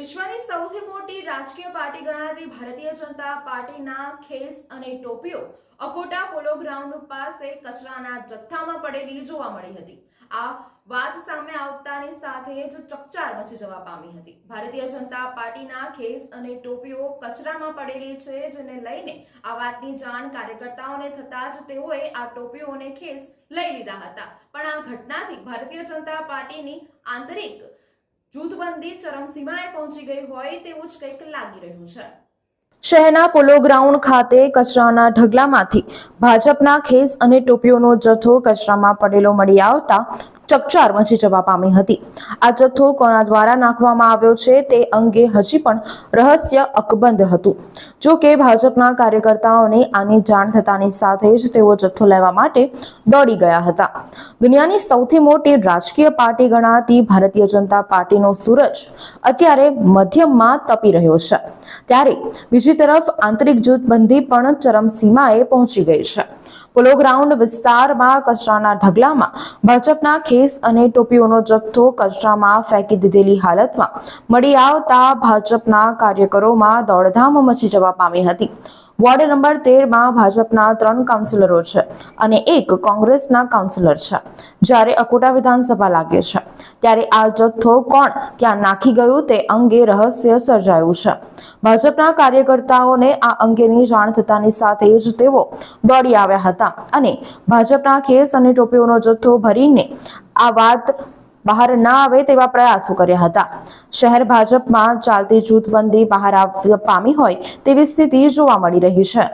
વિશ્વની સૌથી મોટી રાજકીય પાર્ટી ગણાતી ભારતીય જનતા પાર્ટીના ખેસ અને ટોપીઓ અકોટા પોલો ગ્રાઉન્ડ પાસે કચરાના જથ્થામાં પડેલી જોવા મળી હતી. આ વાત સામે આવતાની સાથે જ ચકચાર મચી જવા પામી હતી. ભારતીય જનતા પાર્ટીના ખેસ અને ટોપીઓ કચરામાં પડેલી છે, જેને લઈને આ વાતની જાણ કાર્યકર્તાઓને થતા જ તેઓએ આ ટોપીઓને ખેસ લઈ લીધા હતા. પણ આ ઘટનાથી ભારતીય જનતા પાર્ટીની આંતરિક જૂથબંધી ચરમસીમાએ પહોંચી ગઈ હોય તેવું જ કંઈક લાગી રહ્યું છે. શહેરના પોલો ગ્રાઉન્ડ ખાતે કચરાના ઢગલામાંથી ભાજપના ખેસ અને ટોપીઓનો જથ્થો કચરામાં પડેલો મળી આવતા ચકચાર મચી જવા પામી હતી. આ જથ્થો કોના દ્વારા નાખવામાં આવ્યો છે તે અંગે હજી પણ રહસ્ય અકબંધ હતું. જો કે ભાજપના કાર્યકર્તાઓને આની જાણ થતાની સાથે જ તેઓ જથ્થો લેવા માટે દોડી ગયા હતા. દુનિયાની સૌથી મોટી રાજકીય પાર્ટી ગણાતી ભારતીય જનતા પાર્ટીનો સૂરજ અત્યારે મધ્યમમાં તપી રહ્યો છે. ત્યારે બીજી તરફ આંતરિક જૂથબંધી પણ ચરમસીમાએ પહોંચી ગઈ છે. પોલો ગ્રાઉન્ડ વિસ્તારમાં કચરાના ઢગલામાં ભાજપના ખેસ અને ટોપીઓનો જથ્થો કચરામાં ફેંકી દીધેલી હાલતમાં મળી આવતા ભાજપના કાર્યકરોમાં દોડધામ મચી જવા પામી હતી. વોર્ડ નંબર તેરમાં ભાજપના ત્રણ કાઉન્સિલરો છે અને એક કોંગ્રેસના કાઉન્સિલર છે. જ્યારે અકોટા વિધાનસભા લાગે છે, ત્યારે આ જથ્થો કોણ ક્યાં નાખી ગયું તે અંગે રહસ્ય સર્જાયું છે. ભાજપના કાર્યકર્તાઓને આ અંગેની જાણ થતાની સાથે જ તેઓ દોડી આવ્યા હતા અને ભાજપના ખેસ અને ટોપીઓનો જથ્થો ભરીને આ વાત બહાર ના આવે તેવા પ્રયાસો કર્યા હતા. શહેર ભાજપમાં ચાલતી જૂથબંધી બહાર પામી હોય તેવી સ્થિતિ જોવા મળી રહી છે.